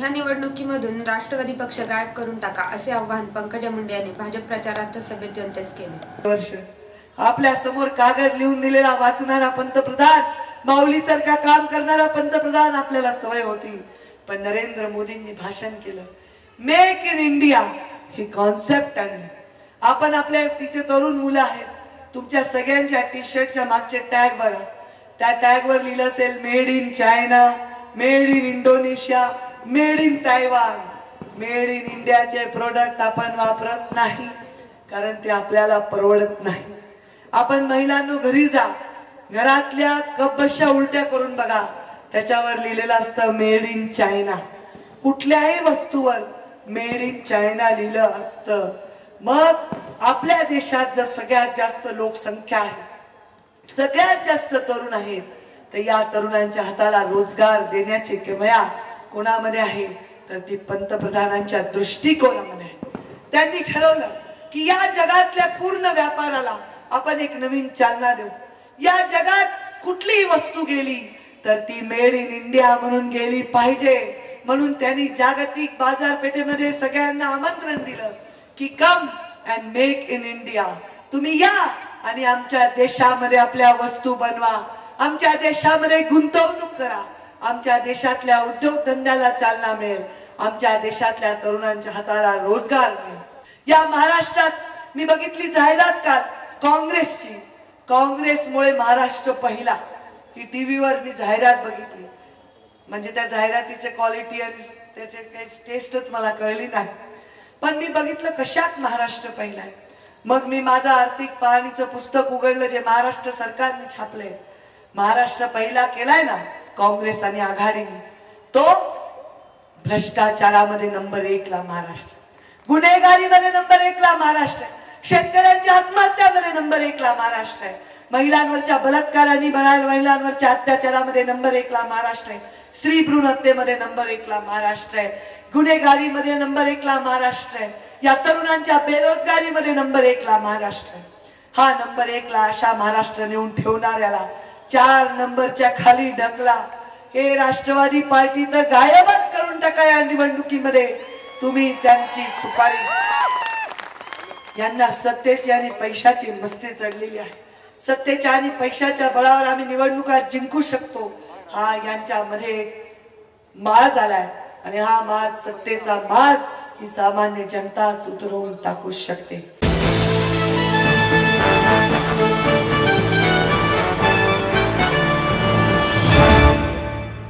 ह्या निवडणुकीमधून राष्ट्रवादी पक्ष गायब करून टाका असे आव्हान पंकजा मुंडे यांनी भाजप प्रचारार्थ सभेत जनतेस केले. वर्ष. आपल्यासमोर कागद लिहून दिलेला वाचणारा पंतप्रधान माऊली सारखा काम करणारा पंतप्रधान आपल्याला सवय होती. पण नरेंद्र मोदींनी भाषण केलं. मेक इन इंडिया ही कॉन्सेप्ट आणली. आपण आपल्या तिथे तरुण मुलं आहेत. तुमच्या सगळ्यांच्या टी शर्टच्या मागचे टॅग बघा. त्या टॅग वर लिहिलं असेल made in China made in Indonesia made in Taiwan made in इंडियाचे प्रोडक्ट आपण वापरत नाही कारण ते आपल्याला परवडत नाही. आपण महिलांनो घरी जा घरातल्या कपबशा उलट्या करून बघा. त्याच्यावर लिहिलेलं असतं मेड इन चायना कुठल्याही वस्तूवर मेड इन चायना लिहिलं असतं. मग आपल्या देशात जर सगळ्यात जास्त लोकसंख्या आहे सगळ्यात जास्त तरुण आहेत तर या तरुणांच्या हाताला रोजगार देण्याची किमया कोणामध्ये आहे? तर ती पंतप्रधानांच्या दृष्टिकोनामध्ये आहे. त्यांनी ठरवलं की या जगातल्या पूर्ण व्यापाराला आपण एक नवीन चालना देऊ. या जगात कुठलीही वस्तू गेली तर ती मेड इन इंडिया म्हणून गेली पाहिजे. म्हणून त्यांनी जागतिक बाजारपेठेमध्ये सगळ्यांना आमंत्रण दिलं की come and make in India तुम्ही या आणि आमच्या देशामध्ये आपल्या वस्तू बनवा. आमच्या देशामध्ये गुंतवणूक करा. आमच्या देशातल्या उद्योगधंद्याला चालना मिळेल. आमच्या देशातल्या तरुणांच्या हाताला रोजगार मिळेल. या महाराष्ट्रात मी बघितली जाहिरात काल काँग्रेसची. काँग्रेसमुळे महाराष्ट्र पहिला. ही टीव्हीवर मी जाहिरात बघितली. म्हणजे त्या जाहिरातीचे क्वालिटी आणि त्याचे काही टेस्टच मला कळली नाही. पण मी बघितलं कशात महाराष्ट्र पहिला आहे. मग मी माझं आर्थिक पाहणीचं पुस्तक उघडलं जे महाराष्ट्र सरकारने छापलंय. महाराष्ट्र पहिला केलाय ना? काँग्रेस आणि आघाडीने तो भ्रष्टाचारामध्ये नंबर एकला महाराष्ट्र. गुन्हेगारीमध्ये नंबर एकला महाराष्ट्र. शेतकऱ्यांच्या आत्महत्यामध्ये नंबर एकला महाराष्ट्र. आहे महिलांवरच्या बलात्काराने बना- महिलांवरच्या अत्याचारामध्ये नंबर एकला महाराष्ट्र. आहे स्त्री भ्रूण हत्येमध्ये नंबर एकला महाराष्ट्र. आहे गुन्हेगारीमध्ये नंबर एकला महाराष्ट्र. आहे या तरुणांच्या बेरोजगारीमध्ये नंबर एकला महाराष्ट्र. आहे हा नंबर एकला अशा महाराष्ट्र नेऊन ठेवणाऱ्याला चार नंबरच्या खाली ढकला हे राष्ट्रवादी पार्टी तर गायबच करून टाका या निवडणुकीमध्ये. तुम्ही त्यांची सुपारी. यांना सत्तेची आणि पैशाची मस्ती चढलेली आहे. सत्तेच्या आणि पैशाच्या बळावर आम्ही निवडणुका जिंकू शकतो. हा यांच्यामध्ये माज आलाय. आणि हा माज सत्तेचा माज ही सामान्य जनताच उतरवून टाकू शकते.